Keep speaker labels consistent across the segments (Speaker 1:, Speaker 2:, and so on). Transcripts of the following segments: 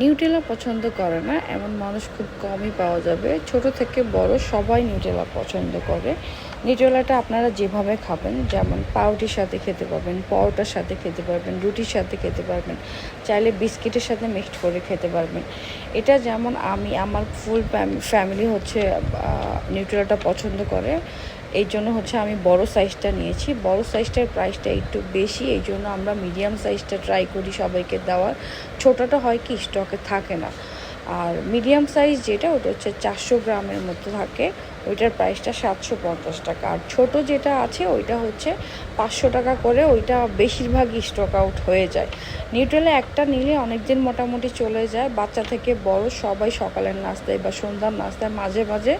Speaker 1: Nutella পছন্দ করে না, এমন মানুষ খুব কমই পাওয়া যাবে। ছোট থেকে বড় সবাই নিউটেলা পছন্দ করে। নিউটেলাটা আপনারা যেভাবে খাবেন, যেমন পাউটির সাথে খেতে পারবেন, পরোটার সাথে খেতে পারবেন, রুটির সাথে খেতে পারবেন, চাইলে বিস্কিটের সাথে মিক্সড করে খেতে পারবেন। এটা যেমন আমি, আমার ফুল ফ্যামিলি হচ্ছে নিউটেলাটা পছন্দ করে। এই জন্য হচ্ছে আমি বড় সাইজটা নিয়েছি। বড় সাইজটার প্রাইসটা একটু বেশি, এই জন্য আমরা মিডিয়াম সাইজটা ট্রাই করি সবাইকে দেওয়ার। ছোটোটা হয় কি স্টকে থাকে না। আর মিডিয়াম সাইজ যেটা, ওটা হচ্ছে চারশো গ্রামের মতো থাকে। ওইটার প্রাইসটা সাতশো পঞ্চাশ টাকা। আর ছোট যেটা আছে, ওইটা হচ্ছে পাঁচশো টাকা করে। ওইটা বেশিরভাগই স্টক আউট হয়ে যায়। নিউট্রেলে একটা নিলে অনেক দিন মোটামুটি চলে যায়। বাচ্চা থেকে বড় সবাই সকালের নাস্তায় বা সন্ধ্যার নাস্তায় মাঝে মাঝে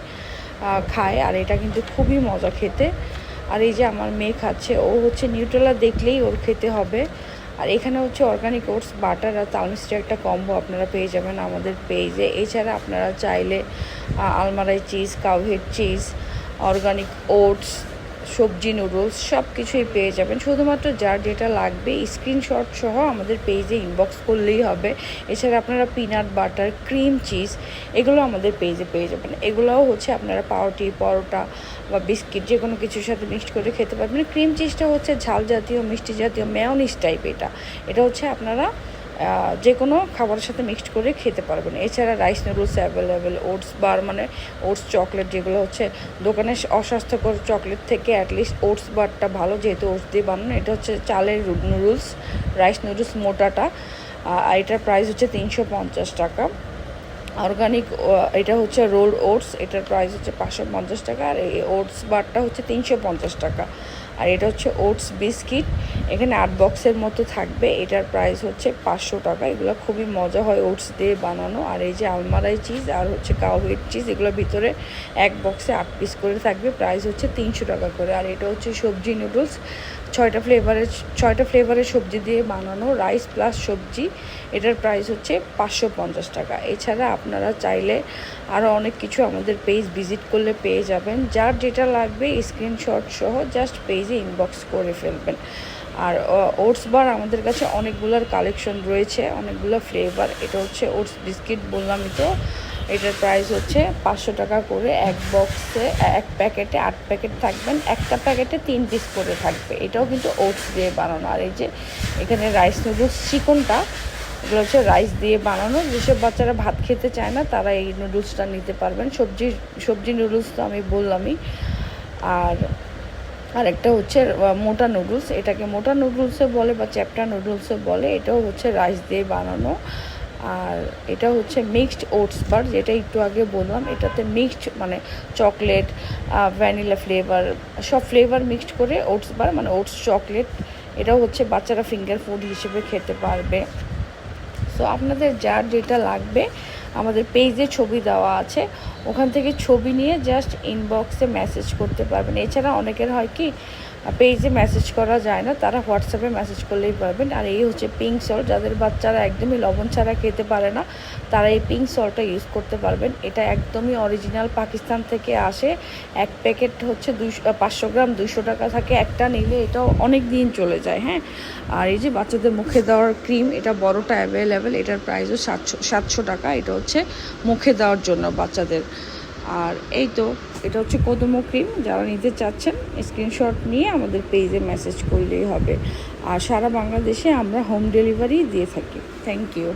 Speaker 1: খায়, আর এটা কিন্তু খুবই মজা খেতে। আর এই যে আমার মেয়ে খাচ্ছে, ও হচ্ছে নিউট্রেলা দেখলেই ওর খেতে হবে। আর এখানে হচ্ছে অর্গানিক ওটস বাটার আর তালমিষ্টি একটা কম্বো আপনারা পেয়ে যাবেন আমাদের পেজে এছাড়া আপনারা চাইলে Almarai cheese Cowhead cheese organic oats সবজি নুডলস সব কিছুই পেয়ে যাবেন। শুধুমাত্র যার যেটা লাগবে স্ক্রিনশট সহ আমাদের পেজে ইনবক্স করলেই হবে। এছাড়া আপনারা পিনাট বাটার ক্রিম চিজ এগুলো আমাদের পেজে পেয়ে যাবেন। এগুলোও হচ্ছে আপনারা পাউরুটি, পরোটা বা বিস্কিট যে কোনো কিছুর সাথে মিক্সড করে খেতে পারবেন। ক্রিম চিজটা হচ্ছে ঝাল জাতীয়, মিষ্টি জাতীয় মেয়নিস টাইপ এটা। এটা হচ্ছে আপনারা যে কোনো খাবারের সাথে মিক্সড করে খেতে পারবেন। এছাড়া rice noodles available oats bar মানে ওটস চকলেট যেগুলো হচ্ছে, দোকানে অস্বাস্থ্যকর চকলেট থেকে অ্যাটলিস্ট ওটস বারটা ভালো, যেহেতু ওটস দিয়ে বানানো, এটা হচ্ছে চালের নুডলস রাইস নুডলস মোটাটা আর এটার প্রাইস হচ্ছে তিনশো পঞ্চাশ টাকা। অর্গানিক এটা হচ্ছে রোল ওটস এটার প্রাইস হচ্ছে পাঁচশো পঞ্চাশ টাকা, আর এই ওটস বারটা হচ্ছে তিনশো পঞ্চাশ টাকা। আর এটা হচ্ছে ওটস বিস্কিট। এখানে আট বক্সের মতো থাকবে। এটার প্রাইস হচ্ছে পাঁচশো টাকা। এগুলো খুবই মজা হয় ওটস দিয়ে বানানো। আর এই যে আলমারাই চিজ আর হচ্ছে কাউহেড চিজ এগুলোর ভিতরে এক বক্সে আট পিস করে থাকবে। প্রাইস হচ্ছে তিনশো টাকা করে। আর এটা হচ্ছে সবজি নুডলস ছয়টা ফ্লেভারের ছয়টা ফ্লেভারের সবজি দিয়ে বানানো রাইস প্লাস সবজি। এটার প্রাইস হচ্ছে পাঁচশো পঞ্চাশ টাকা। এছাড়া আপনারা চাইলে আরও অনেক কিছু আমাদের পেজ ভিজিট করলে পেয়ে যাবেন। যার যেটা লাগবে স্ক্রিনশট সহ জাস্ট পেজে ইনবক্স করে ফেলবেন। আর ওটস বার আমাদের কাছে অনেকগুলোর কালেকশন রয়েছে, অনেকগুলো ফ্লেভার এটা হচ্ছে ওটস বিস্কিট বললামই তো। এটার প্রাইস হচ্ছে পাঁচশো টাকা করে এক বক্সে এক প্যাকেটে আট প্যাকেট থাকবেন। একটা প্যাকেটে তিন পিস করে থাকবে। এটাও কিন্তু ওটস দিয়ে বানানো। আর এই যে এখানে রাইস নুডলস চিকনটা, এগুলো হচ্ছে রাইস দিয়ে বানানো। যেসব বাচ্চারা ভাত খেতে চায় না, তারা এই নুডলসটা নিতে পারবেন। সবজি সবজি নুডলস তো আমি বললামই। আর আর একটা হচ্ছে মোটা নুডলস এটাকে মোটা নুডলসে বলে বা চ্যাপটা নুডলসও বলে। এটাও হচ্ছে রাইস দিয়ে বানানো। আর এটা হচ্ছে মিক্সড ওটস বার যেটা একটু আগে বললাম। এটাতে মিক্সড মানে চকলেট ভ্যানিলা ফ্লেভার সব ফ্লেভার মিক্সড করে ওটস বার মানে ওটস চকলেট এটাও হচ্ছে বাচ্চারা ফিঙ্গার ফুড হিসেবে খেতে পারবে। সো আপনাদের যার যেটা লাগবে, আমাদের পেজে ছবি দেওয়া আছে। ওখান থেকে ছবি নিয়ে জাস্ট ইনবক্সে মেসেজ করতে পারবেন। এছাড়া অনেকের হয় কি পেজে মেসেজ করা যায় না, তারা হোয়াটসঅ্যাপে মেসেজ করলেই পারবেন। আর এই হচ্ছে পিঙ্ক সল্ট যাদের বাচ্চারা একদমই লবণ ছাড়া খেতে পারে না, তারা এই পিঙ্ক সল্টটা ইউজ করতে পারবেন। এটা একদমই অরিজিনাল পাকিস্তান থেকে আসে। এক প্যাকেট হচ্ছে দুইশো পাঁচশো গ্রাম, দুইশো টাকা থাকে। একটা নিলে এটাও অনেক দিন চলে যায় হ্যাঁ। আর এই যে বাচ্চাদের মুখে দেওয়ার ক্রিম এটা বড়টা অ্যাভেলেবেল এটার প্রাইসও সাতশো সাতশো টাকা। এটা হচ্ছে মুখে দেওয়ার জন্য বাচ্চাদের। আর এই তো, এটা হচ্ছে কদমো ক্রিম, যারা নিতে চাচ্ছেন স্ক্রিনশট নিয়ে আমাদের পেজে মেসেজ করলেই হবে। আর সারা বাংলাদেশে আমরা হোম ডেলিভারি দিয়ে থাকি। Thank you